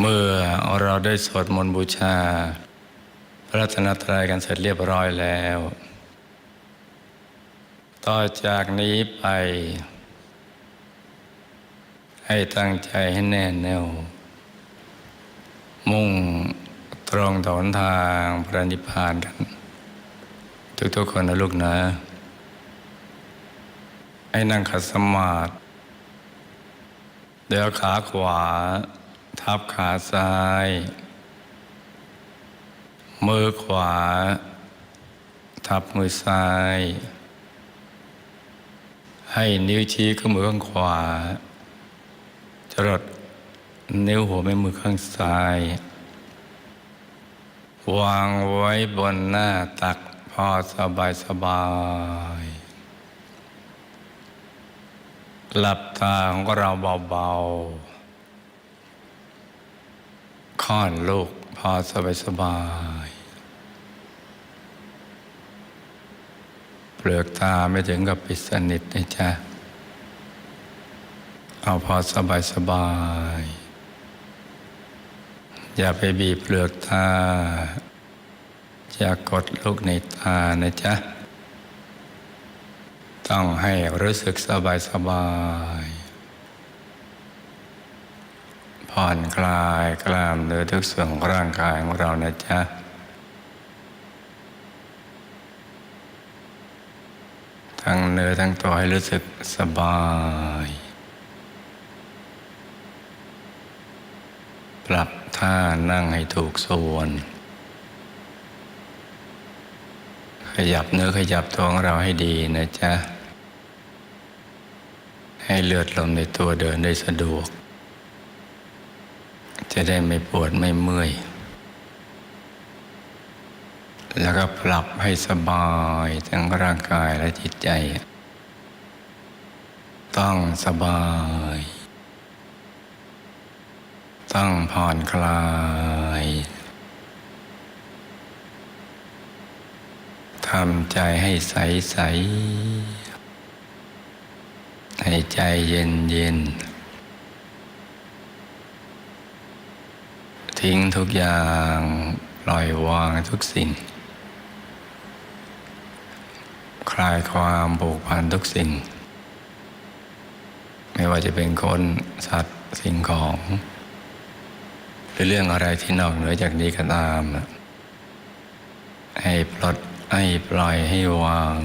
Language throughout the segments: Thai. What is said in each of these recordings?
เมื่อเราได้สวดมนต์บูชา พระรัตนตรัยกันเสร็จเรียบร้อยแล้ว ต่อจากนี้ไป ให้ตั้งใจให้แน่แน่ว มุ่งตรงต่อหนทางพระนิพพานกัน ทุกๆคนนะลูกนะ ให้นั่งขัดสมาธิเดี๋ยวขาขวา ทับขาซ้าย มือขวา ทับมือซ้าย ให้นิ้วชี้ข้างมือข้างขวา จรดนิ้วหัวแม่มือข้างซ้าย วางไว้บนหน้าตักพอสบายสบายหลับตาของเราเบาๆ ค่อนลูกพอสบายสบายเปลือกตาไม่ถึงกับปิดสนิทนะจ๊ะ เอาพอสบายสบาย อย่าไปบีบเปลือกตา อย่ากดลูกในตานะจ๊ะ ต้องให้รู้สึกสบายสบาย ผ่อนคลายกล้ามเนื้อทุกส่วนของร่างกายของเรานะจ๊ะทั้งเนื้อทั้งตัวให้รู้สึกสบาย ปรับท่านั่งให้ถูกส่วน ขยับเนื้อขยับตัวของเราให้ดีนะจ๊ะ ให้เลือดลมในตัวเดินได้สะดวก จะได้ไม่ปวดไม่เมื่อย แล้วก็ปรับให้สบายทั้งร่างกายและจิตใจ ต้องสบาย ต้องผ่อนคลายทำใจให้ใสใสให้ใจเย็นเย็นๆ ทิ้งทุกอย่าง ปล่อยวางทุกสิ่ง คลายความผูกพันทุกสิ่ง ไม่ว่าจะเป็นคนสัตว์สิ่งของ หรือเรื่องอะไรที่นอกเหนือจากนี้ก็ตามนะให้ปลดให้ปล่อยให้วาง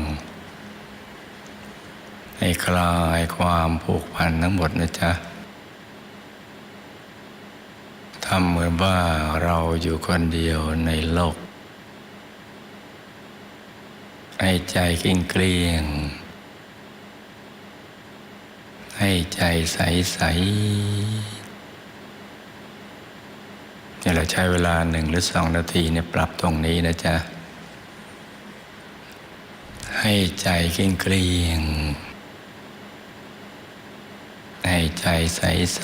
ให้คลายความผูกพันทั้งหมดนะจ๊ะ ทำเหมือนว่าเราอยู่คนเดียวในโลก ให้ใจเกลี้ยงเกลี้ยง ให้ใจใสใสๆเนี่ยเราใช้เวลาหนึ่งหรือสองนาทีเนี่ยปรับตรงนี้นะจ๊ะ ให้ใจเกลี้ยงเกลี้ยง ให้ใจใสใส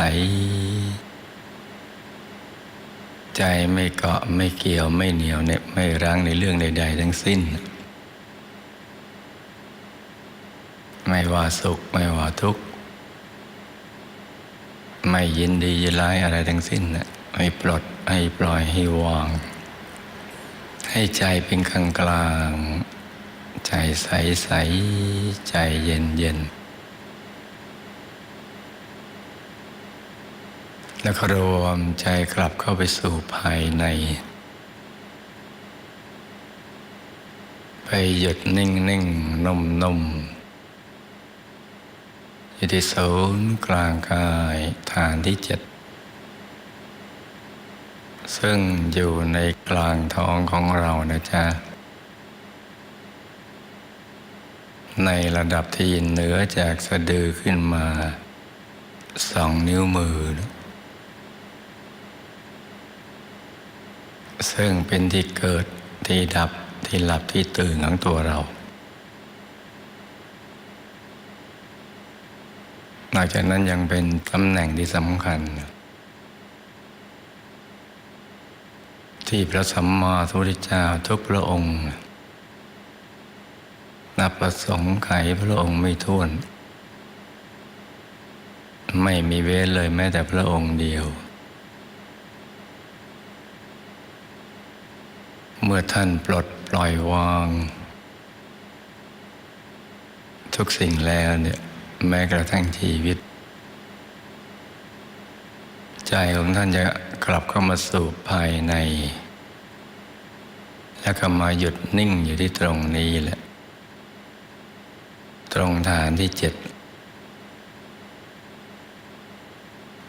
ใจไม่เกาะไม่เกี่ยวไม่เหนียวเนี่ยไม่รั้งในเรื่องใด ๆ ทั้งสิ้น ไม่ว่าสุขไม่ว่าทุกข์ ไม่ยินดียินร้ายอะไรทั้งสิ้นนะให้ปลดให้ปล่อยให้วาง ให้ใจเป็นกลางกลาง ใจใสใสใจเย็นเย็น แล้วก็รวมใจกลับเข้าไปสู่ภายใน ไปหยุดนิ่งนิ่งนุ่มนุ่มอยู่ที่ศูนย์กลางกายฐานที่เจ็ดซึ่งอยู่ในกลางท้องของเรานะจ๊ะ ในระดับที่เหนือจากสะดือขึ้นมาสองนิ้วมือ ซึ่งเป็นที่เกิดที่ดับที่หลับที่ตื่นของตัวเรา นอกจากนั้นยังเป็นตำแหน่งที่สำคัญ ที่พระสัมมาสัมพุทธเจ้าทุกพระองค์ นับประสงค์ไขพระองค์ไม่ท้วน ไม่มีเว้นเลยแม้แต่พระองค์เดียว เมื่อท่านปลดปล่อยวาง ทุกสิ่งแล้วเนี่ยแม้กระทั่งชีวิต ใจของท่านจะกลับเข้ามาสู่ภายใน แล้วก็มาหยุดนิ่งอยู่ที่ตรงนี้แหละ ตรงฐานที่เจ็ด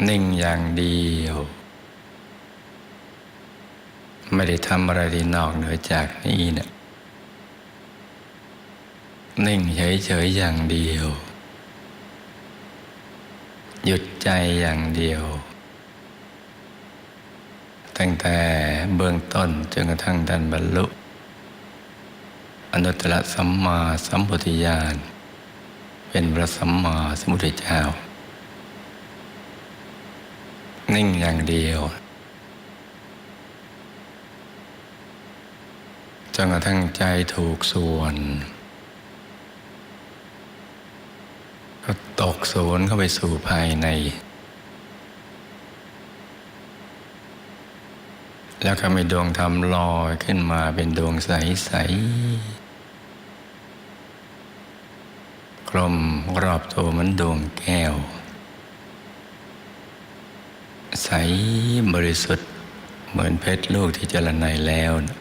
นิ่งอย่างเดียว ไม่ได้ทำอะไรที่นอกเหนือจากนี้เนะี่ยนิ่งเฉยๆอย่างเดียว หยุดใจอย่างเดียว ตั้งแต่เบื้องต้นจนกระทั่งดันบรรลุ อนุตตรสัมมาสัมพุทธญาณเป็นพระสัมมาสัมพุทธเจ้า นิ่งอย่างเดียว จนกระทั่งใจถูกส่วน ก็ตกศูนย์เข้าไปสู่ภายใน แล้วก็มีดวงธรรมลอยขึ้นมาเป็นดวงใส ๆ กลมรอบตัวเหมือนดวงแก้ว ใสบริสุทธิ์เหมือนเพชรลูกที่เจรไนแล้วนะ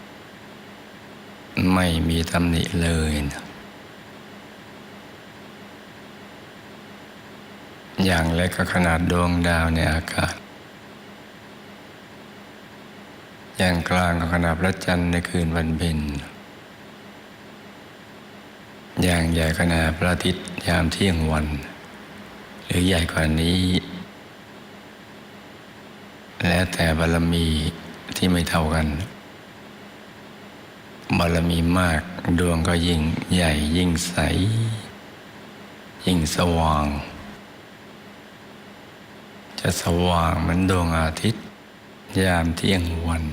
ไม่มีตำหนิเลยนะอย่างเล็กก็ขนาดดวงดาวในอากาศ อย่างกลางก็ขนาดพระจันทร์ในคืนวันเพ็ญ อย่างใหญ่ขนาดพระอาทิตย์ยามเที่ยงวัน หรือใหญ่กว่านี้ แล้วแต่บารมีที่ไม่เท่ากัน บารมีมากดวงก็ยิ่งใหญ่ยิ่งใส ยิ่งสว่าง จะสว่างเหมือนดวงอาทิตย์ ยามเที่ยงวัน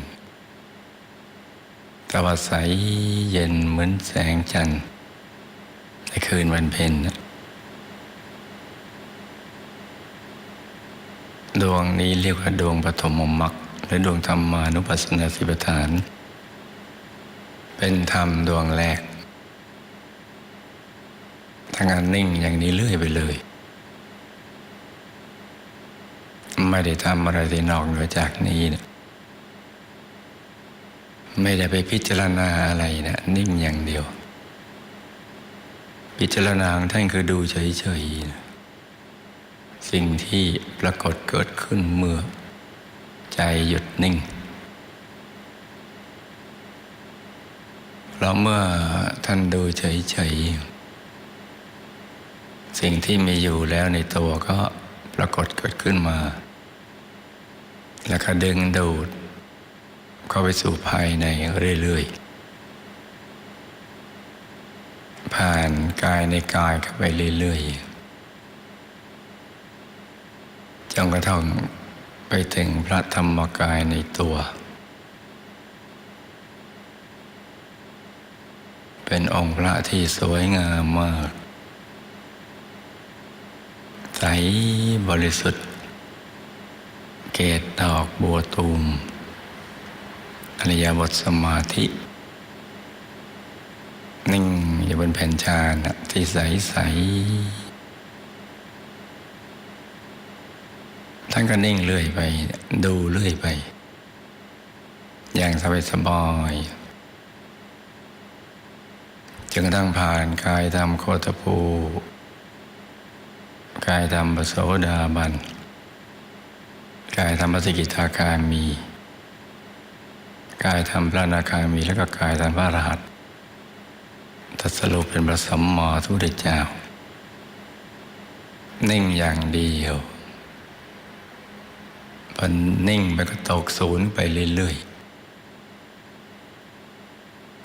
แต่ว่าใสเย็นเหมือนแสงจันทร์ในคืนวันเพ็ญดวงนี้เรียกว่าดวงปฐมมรรคหรือดวงธรรมานุปัสสนาสิบฐาน เป็นธรรมดวงแรกทางานนิ่งอย่างนี้เรื่อยไปเลย ไม่ได้ทำอะไรที่นอกเหนือจากนี้นะไม่ได้ไปพิจารณาอะไรนะนิ่งอย่างเดียว พิจารณาของท่านคือดูเฉยๆนะสิ่งที่ปรากฏเกิดขึ้นเมื่อ ใจหยุดนิ่ง เพ ราะเมื่อท่านดูเฉยๆ สิ่งที่มีอยู่แล้วในตัวก็ปรากฏเกิดขึ้นมา แล้วก็ดึงดูด เข้าไปสู่ภายในเรื่อยๆ ผ่านกายในกายเข้าไปเรื่อยๆ จนกระทั่งไปถึงพระธรรมกายในตัว เป็นองค์พระที่สวยงามมาก ใสบริสุทธิ์ เกตดอกบัวตูมอริยบทสมาธิ นิ่งอยู่บนแผ่นชานที่ใสใสท่านก็นิ่งเรื่อยไป ดูเรื่อยไป อย่างสบายสบาย จนกระทั่งผ่านกายธรรมโคตภูกายธรรมปโสดาบัน กายธรรมปสกิทาคามี กายธรรมพระนาคามี แล้วก็กายธรรมพระรหันต์ตัดสรุปเป็นพระสัมมาสัมพุทธเจ้า นิ่งอย่างเดียวพอนิ่งไปก็ตกศูนย์ไปเรื่อยๆ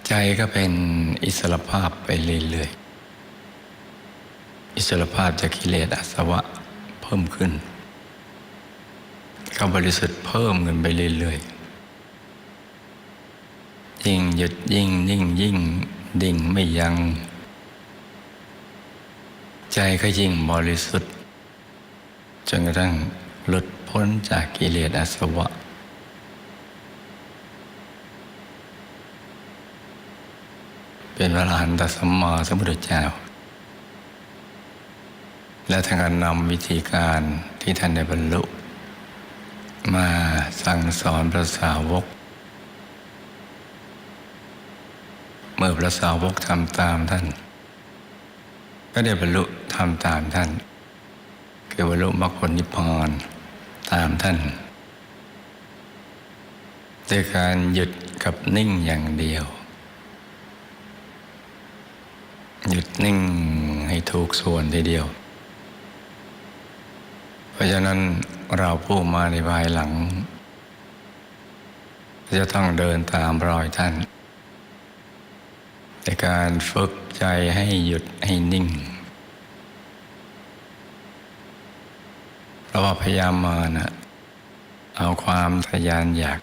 ใจก็เป็นอิสระภาพไปเรื่อยๆ อิสระภาพจากกิเลสอาสวะเพิ่มขึ้นก็บริสุทธิ์เพิ่มขึ้นไปเรื่อยๆ ยิ่งหยุดยิ่งนิ่งยิ่งดิ่งไม่ยัง ใจก็ยิ่งบริสุทธิ์จนกระทั่งหลุดพ้นจากกิเลสอาสวะ เป็นพระอรหันตสัมมาสัมพุทธเจ้า และท่านก็นำวิธีการที่ท่านได้บรรลุ มาสั่งสอนพระสาวก เมื่อพระสาวกทำตามท่าน ก็ได้บรรลุทำตามท่าน คือบรรลุมรรคผลนิพพานตามท่านด้วยการหยุดกับนิ่งอย่างเดียว หยุดนิ่งให้ถูกส่วนทีเดียว เพราะฉะนั้นเราผู้มาในภายหลัง จะต้องเดินตามรอยท่านในการฝึกใจให้หยุดให้นิ่งเพราะว่าพยายามมานะเอาความทะยานอยาก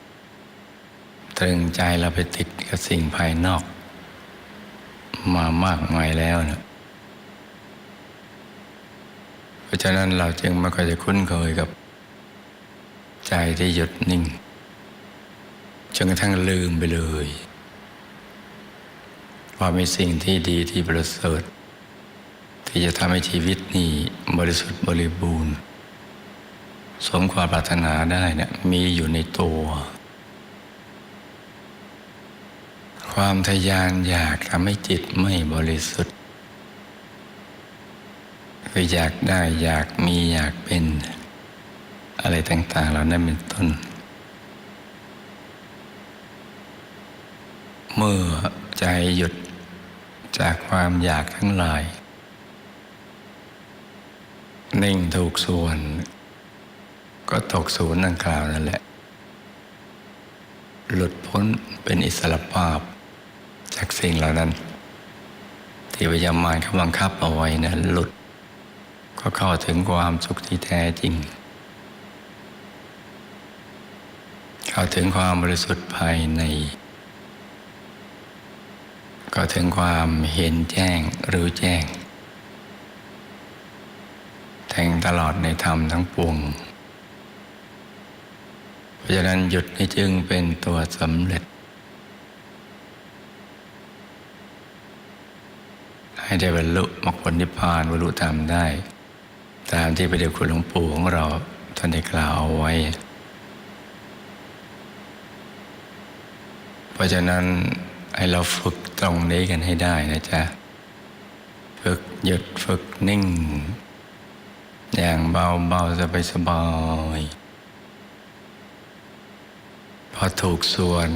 ตรึงใจเราไปติดกับสิ่งภายนอก มามากมายแล้วนะเพราะฉะนั้นเราจึงไม่ค่อยจะคุ้นเคยกับ ใจที่หยุดนิ่งจนกระทั่งลืมไปเลยว่ามีสิ่งที่ดีที่ประเสริฐที่จะทำให้ชีวิตนี้บริสุทธิ์บริบูรณ์ สมความปรารถนาได้เนะี่ยมีอยู่ในตัว ความทยานอยากทำให้จิตไม่บริสุทธิ์คืออยากได้อยากมีอยากเป็น อะไรต่างๆเหล่านั้นเป็นต้น เมื่อใจหยุดจากความอยากทั้งหลายนิ่งถูกส่วน ก็ตกศูนย์ดังกล่าวนั่นแหละ หลุดพ้นเป็นอิสระภาพ จากสิ่งเหล่านั้น ที่พยามารเขาบังคับเอาไว้นะหลุด ก็เข้าถึงความสุขที่แท้จริง เข้าถึงความบริสุทธิ์ภายใน ก็ถึงความเห็นแจ้งรู้แจ้ง แทงตลอดในธรรมทั้งปวง เพราะฉะนั้นหยุดนี่จึงเป็นตัวสำเร็จ ให้ได้บรรลุมรรคผลนิพพานบรรลุธรรมได้ ตามที่พระเดชคุณหลวงปู่ของเราท่านได้กล่าวเอาไว้ เพราะฉะนั้นให้เราฝึกตรงนี้กันให้ได้นะจ๊ะ ฝึกหยุดฝึกนิ่ง อย่างเบาเบาสบายสบายพอถูกส่วน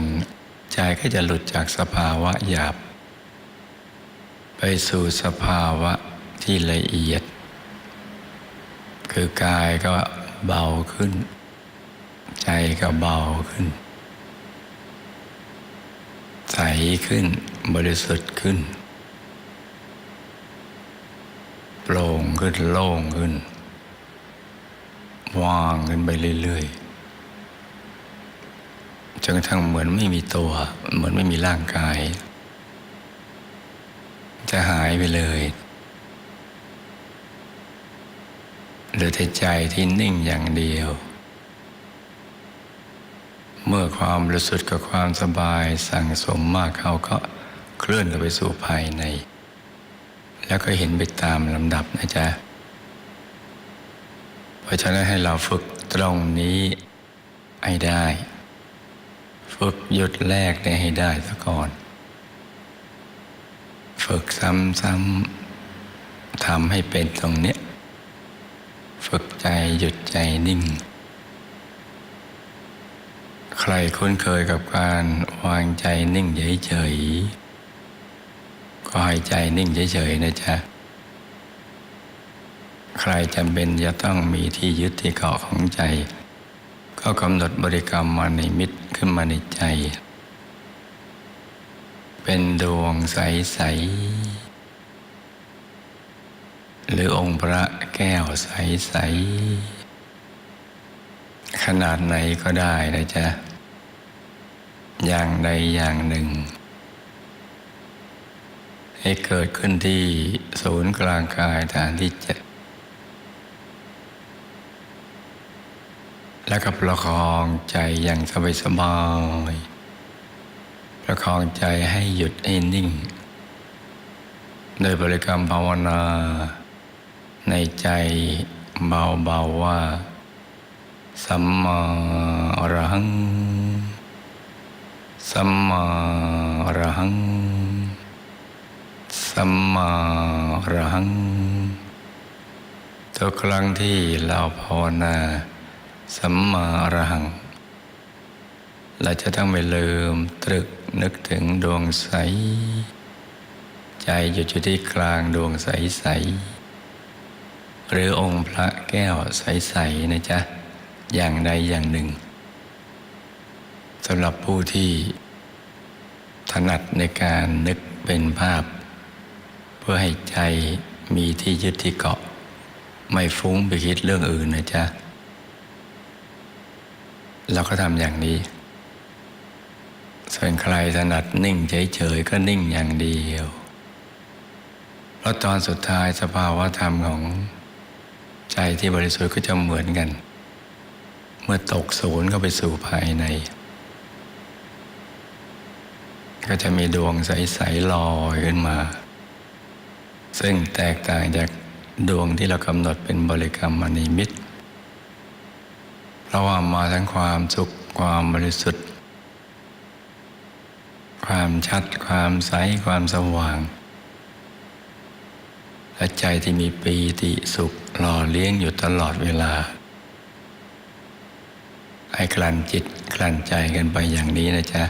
ใจก็จะหลุดจากสภาวะหยาบ ไปสู่สภาวะที่ละเอียด คือกายก็เบาขึ้น ใจก็เบาขึ้น ใสขึ้นบริสุทธิ์ขึ้นโปร่งขึ้นโล่งขึ้น ว่างขึ้นไปเรื่อยๆจนกระทั่งเหมือนไม่มีตัว เหมือนไม่มีร่างกาย จะหายไปเลยเหลือแต่ใจที่นิ่งอย่างเดียว เมื่อความรู้สึกกับความสบายสั่งสมมากเขาก็เคลื่อนไปสู่ภายใน แล้วก็เห็นไปตามลำดับนะจ๊ะ เพราะฉะนั้นให้เราฝึกตรงนี้ให้ได้ ฝึกหยุดแรกเนี่ยให้ได้ซะก่อน ฝึกซ้ำๆทำให้เป็นตรงเนี้ยฝึกใจหยุดใจนิ่ง ใครคุ้นเคยกับการวางใจนิ่งเฉยๆก็ให้ใจนิ่งเฉยๆนะจ๊ะ ใครจำเป็นจะต้องมีที่ยึดที่เกาะของใจ ก็กำหนดบริกรรมมาในมิตรขึ้นมาในใจ เป็นดวงใส ๆ หรือองค์พระแก้วใส ๆ ขนาดไหนก็ได้นะจ๊ะ อย่างใดอย่างหนึ่ง ให้เกิดขึ้นที่ศูนย์กลางกายฐานที่เจ็ดแล้วก็ประคองใจอย่างสบายๆ ประคองใจให้หยุดให้นิ่ง โดยบริกรรมภาวนา ในใจเบาๆว่า สัมมาอรหัง สัมมาอรหัง สัมมาอรหังทุกครั้งที่เราภาวนา สัมมาอรหัง เราจะต้องไม่ลืมตรึกนึกถึงดวงใส ใจอยู่ที่ที่กลางดวงใสๆหรือองค์พระแก้วใสๆนะจ๊ะ อย่างใดอย่างหนึ่งสำหรับผู้ที่ถนัดในการนึกเป็นภาพ เพื่อให้ใจมีที่ยึดที่เกาะ ไม่ฟุ้งไปคิดเรื่องอื่นนะจ๊ะ เราก็ทำอย่างนี้ ส่วนใครถนัดนิ่งเฉยๆก็นิ่งอย่างเดียว เพราะตอนสุดท้ายสภาวะธรรมของใจที่บริสุทธิ์ก็จะเหมือนกัน เมื่อตกศูนย์ก็ไปสู่ภายใน ก็จะมีดวงใสๆลอยขึ้นมา ซึ่งแตกต่างจากดวงที่เรากำหนดเป็นบริกรรมมณีมิตรเพราะว่ามาทั้งความสุขความบริสุทธิ์ ความชัด ความใส ความสว่าง และใจที่มีปีติสุขหล่อเลี้ยงอยู่ตลอดเวลา ให้กลั่นจิตกลั่นใจกันไปอย่างนี้นะจ๊ะ